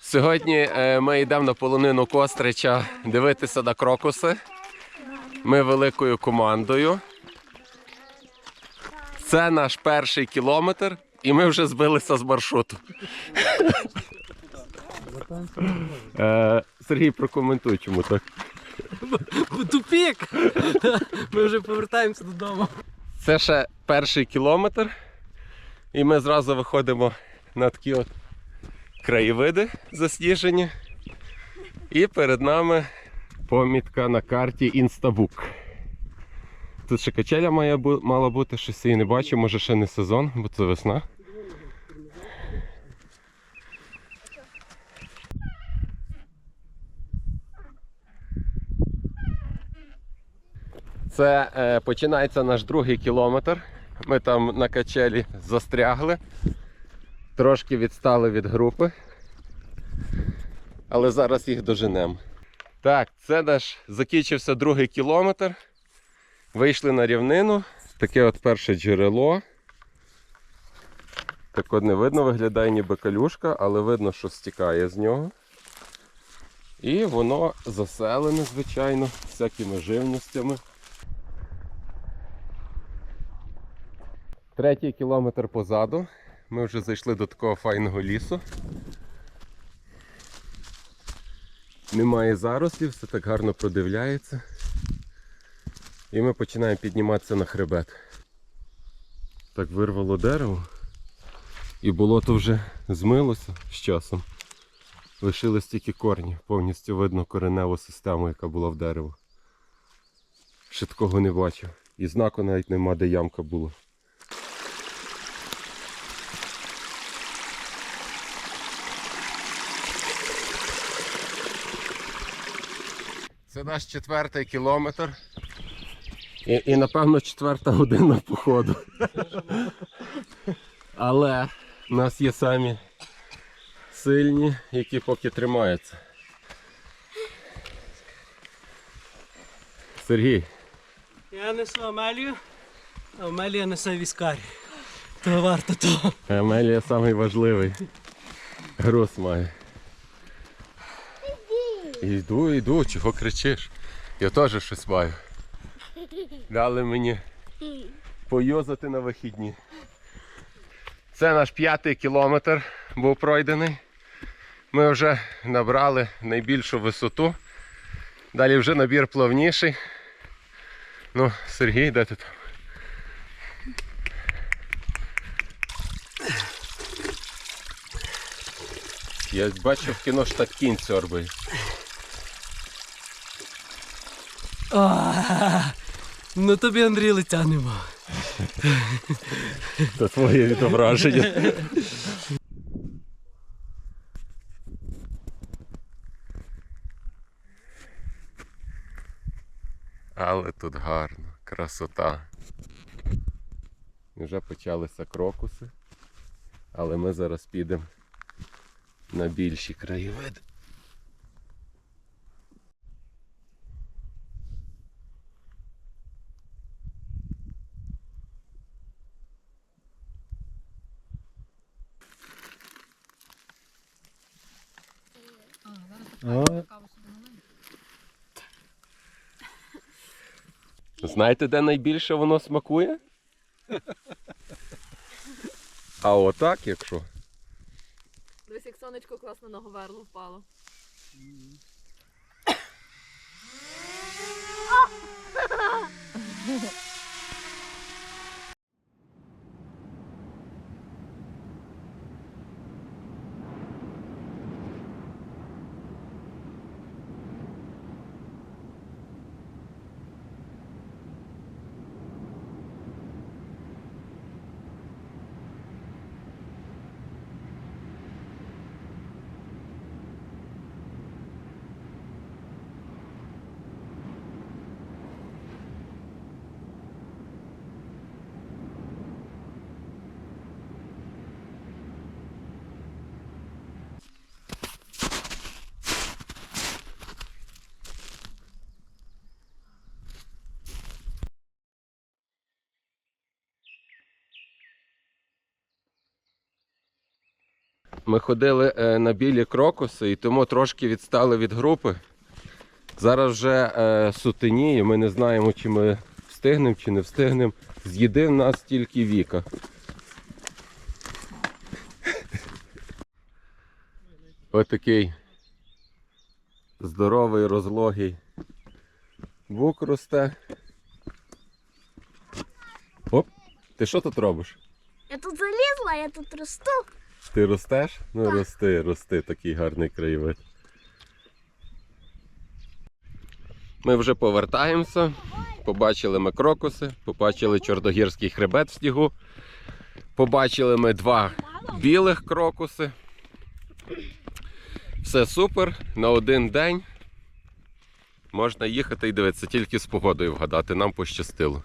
Сьогодні е, ми йдемо на полонину Кострича дивитися на крокуси. Ми великою командою. Це наш перший кілометр, і ми вже збилися з маршруту. Е, Сергій, прокоментуй, чому так. Тупік! Ми вже повертаємося додому. Це ще перший кілометр, і ми зразу виходимо на такі от краєвиди засніжені. І перед нами помітка на карті Інстабук. Тут ще качеля має мала бути, щось її не бачу, може ще не сезон, бо це весна. Це е, починається наш другий кілометр. Ми там на качелі застрягли, трошки відстали від групи, але зараз їх доженемо. Так, це наш закінчився другий кілометр. Вийшли на рівнину. Таке от перше джерело. Так от не видно, виглядає ніби калюшка, але видно, що стікає з нього. І воно заселене, звичайно, всякими живностями. Третій кілометр позаду. Ми вже зайшли до такого файного лісу. Немає зарослів, все так гарно продивляється. І ми починаємо підніматися на хребет. Так вирвало дерево. І болото вже змилося з часом. Лишились тільки корні, повністю видно кореневу систему, яка була в дерево. Ще такого не бачив. І знаку навіть нема, де ямка була. Це наш четвертий кілометр. І, і напевно четверта година походу. Але в нас є самі сильні, які поки тримаються. Сергій, Я несу Амелію, а Амелія несе віскарі. То варто того. Амелія самий важливий. Груз має. Йду, йду, чого кричиш? Я теж щось маю. Дали мені поюзати на вихідні. Це наш п'ятий кілометр був пройдений. Ми вже набрали найбільшу висоту. Далі вже набір плавніший. Ну, Сергій, де ти там? Я бачив в кіно, так кінь сьорбає. А, Ну тобі Андрій лиця нема. Це твоє відображення. Але тут гарно, красота. Вже почалися крокуси, але ми зараз підемо на більші краєвиди. Знаєте, де найбільше воно смакує? А отак, якщо. Дивись, як сонечко класно на говерло впало. Ми ходили е, на білі крокуси і тому трошки відстали від групи. Зараз вже е, сутеніє, ми не знаємо, чи ми встигнемо, чи не встигнемо. З їди в нас тільки Віка. Отакий здоровий, розлогий бук росте. Оп, ти що тут робиш? Я тут залізла, я тут росту. Ти ростеш? Ну рости, рости, такий гарний краєвид. Ми вже повертаємося. Побачили ми крокуси, побачили чорногірський хребет в снігу. Побачили ми два білих крокуси. Все супер. На один день можна їхати і дивитися, тільки з погодою вгадати. Нам пощастило.